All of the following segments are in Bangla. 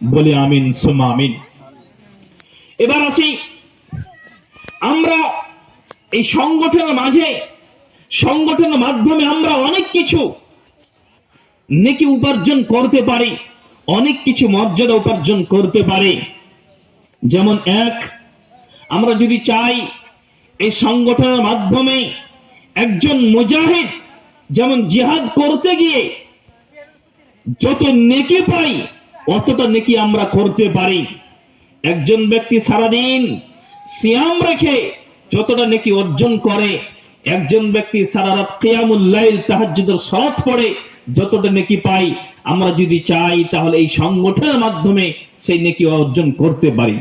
বলে আমিন সুমা আমিন। এবার আসি, আমরা এই সংগঠনের মাঝে, সংগঠনের মাধ্যমে আমরা অনেক কিছু নেকি উপার্জন করতে পারি, অনেক কিছু মর্যাদা উপার্জন করতে পারি। যেমন এক, আমরা যদি চাই এই সংগঠনের মাধ্যমে একজন মুজাহিদ যেমন জিহাদ করতে গিয়ে যত নেকি পাই অতটা নেকি আমরা করতে পারি। একজন ব্যক্তি সারাদিন সিয়াম রেখে যতটা নেকি অর্জন করে, একজন ব্যক্তি সারা রাত কিয়ামুল লাইল তাহাজ্জুদের সালাত পড়ে যতটা নেকি পাই আমরা যদি চাই তাহলে এই সংগঠনের মাধ্যমে সেই নেকি অর্জন করতে পারি।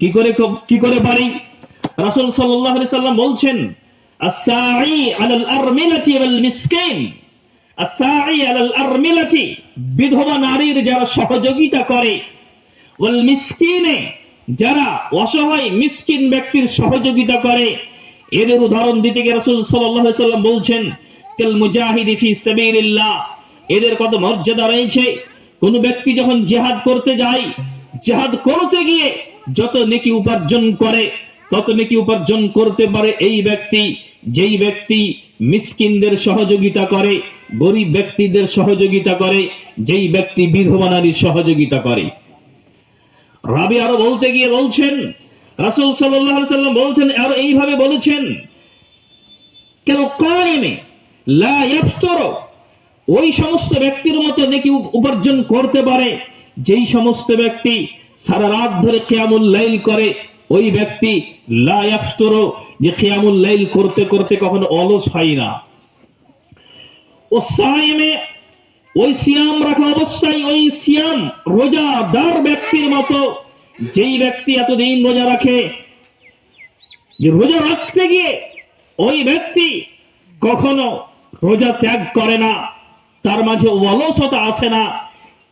কি করে কি করে পারি? রাসূল সাল্লাল্লাহু আলাইহি সাল্লাম বলছেন wal miskin as-sa'i 'ala al-armilati বিধবা নারীর যারা সহযোগিতা করে, ওয়াল মিসকিনে, যারা অসহায় মিসকিন ব্যক্তির সহযোগিতা করে। এদের উদাহরণ দিতে গিয়ে রাসূল সাল্লাল্লাহু আলাইহি সাল্লাম বলছেন, কাল মুজাহিদি ফি সাবিলিল্লাহ, এদের কত মর্যাদা রয়েছে। কোন ব্যক্তি যখন জিহাদ করতে যায়, জিহাদ করতে গিয়ে যত নেকি উপার্জন করে, তত নেকি উপার্জন করতে পারে এই ব্যক্তি। যেই ব্যক্তি মিসকিনদের সহযোগিতা করে গরিব ব্যক্তিদের সহযোগিতা করে, যেই ব্যক্তি বিধবা নারীর সহযোগিতা করে। রাবি আরও বলতে গিয়ে বলছেন, রাসূল সাল্লাম বলছেন, আরও এইভাবে বলেছেন ওই সমস্ত ব্যক্তির মতো নাকি উপার্জন করতে পারে, যেই সমস্ত ব্যক্তি সারা রাত ধরে কিয়ামুল লাইল করে, ওই ব্যক্তি লা যে কিয়ামুল লাইল করতে করতে কখনো অলস হয় না। ও সায়েমে ওই সিয়াম রাখা অবস্থায় ওই সিয়াম রোজাদার ব্যক্তির মতো, যেই ব্যক্তি এতদিন রোজা রাখে, যে রোজা রাখতে গিয়ে ওই ব্যক্তি কখনো রোজা ত্যাগ করে না, তার মাঝে অলসতা আসে না,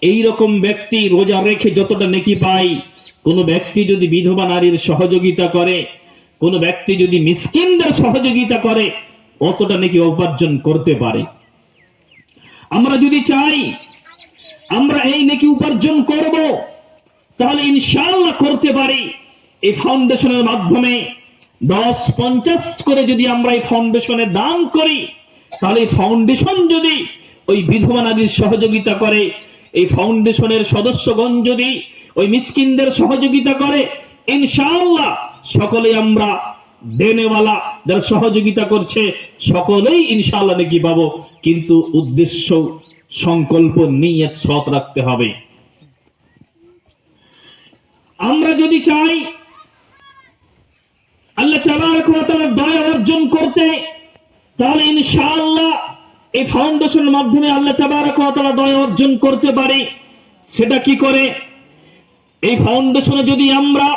এই রকম ব্যক্তি রোজা রেখে যতটা নেকি পায়, কোন ব্যক্তি যদি বিধবা নারীর সহযোগিতা করে, কোন ব্যক্তি যদি মিসকিনদের সহযোগিতা করে, অতটা নাকি উপার্জন করতে পারে। আমরা যদি চাই আমরা এই নাকি উপার্জন করব, তাহলে ইনশাল্লাহ করতে পারি। এই ফাউন্ডেশনের মাধ্যমে দশ পঞ্চাশ করে যদি আমরা এই ফাউন্ডেশনে দান করি, তাহলে এই ফাউন্ডেশন যদি ওই বিধবা নারীর সহযোগিতা করে, এই ফাউন্ডেশনের সদস্যগণ যদি ওই মিসকিনদের সহযোগিতা করে, ইনশাআল্লাহ সকলে আমরা দেনেওয়ালা যারা সহযোগিতা করছে, সকলেই নাকি পাবো। কিন্তু উদ্দেশ্য, সংকল্প নিয়ে সৎ রাখতে হবে। আমরা যদি চাই, আল্লাহ তাআলার দয়া অর্জন করতে, তাহলে ইনশাআল্লাহ এই ফাউন্ডেশনের মাধ্যমে আল্লাহ তাআলা দয়া অর্জন করতে পারি। সেটা কি করে? এই ফাউন্ডেশনে যদি আমরা